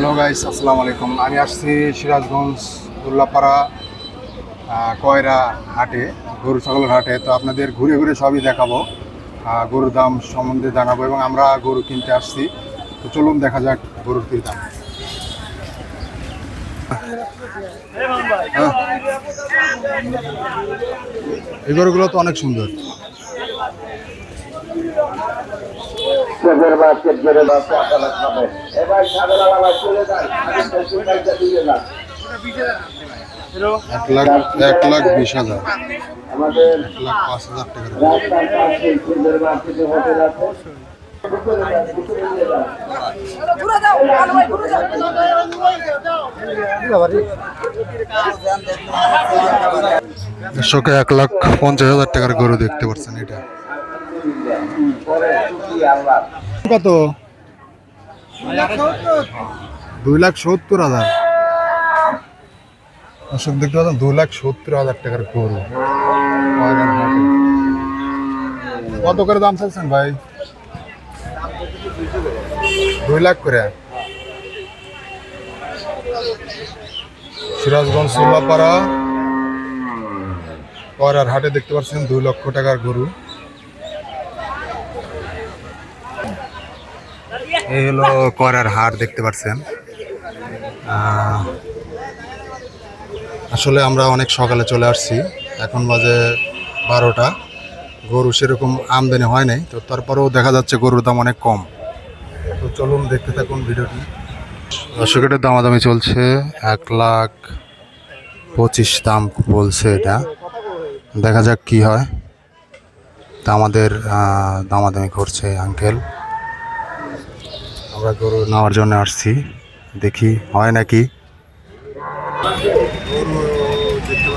Hello guys আসসালামু আলাইকুম আমি আসছি সিরাজগঞ্জ দুল্লাপাড়া কয়রা হাটে, গরু ছাগলের হাটে। তো আপনাদের ঘুরে ঘুরে সবই দেখাবো। গরুর দাম সম্বন্ধে জানাব এবং আমরা গরু কিনতে আসছি। তো চলুন দেখা যাক গরুর কী দাম। হ্যাঁ। এই গরুগুলো তো অনেক সুন্দর। বা বা এবার সাগর আলাদা চলে যায় এক লাখ এক লাখ বিশ হাজার আমাদের এক লাখ পাঁচ হাজার। রাস্তার পাশে হোটেল আছে। দর্শকে এক লাখ পঞ্চাশ হাজার টাকার গরু দেখতে পাচ্ছেন এটা কত? দুই লাখ সত্তর হাজার। দর্শক, দেখতে পাচ্ছেন, দুই লাখ সত্তর হাজার টাকার গরু। কত করে দাম চাইছেন ভাই? দুই লাখ করে। সিরাজগঞ্জ, সোলাপাড়া। কয়রার হাটে দেখতে পাচ্ছেন, দুই লক্ষ টাকার গরু। এই হলো করার হার দেখতে পাচ্ছেন আসলে আমরা অনেক সকালে চলে আসছি। এখন বাজে বারোটা। গরু সেরকম আমদানি হয় নাই। তো তারপরেও দেখা যাচ্ছে গরুর দাম অনেক কম। তো চলুন দেখতে থাকুন ভিডিওটি। দর্শকের দামাদামি চলছে। এক লাখ পঁচিশ দাম বলছে এটা। দেখা যাক কি হয়। তা আমাদের দামাদামি করছে আঙ্কেল আমরা গরু নেওয়ার জন্য আসছি। দেখি হয় নাকি? গরু দেখতে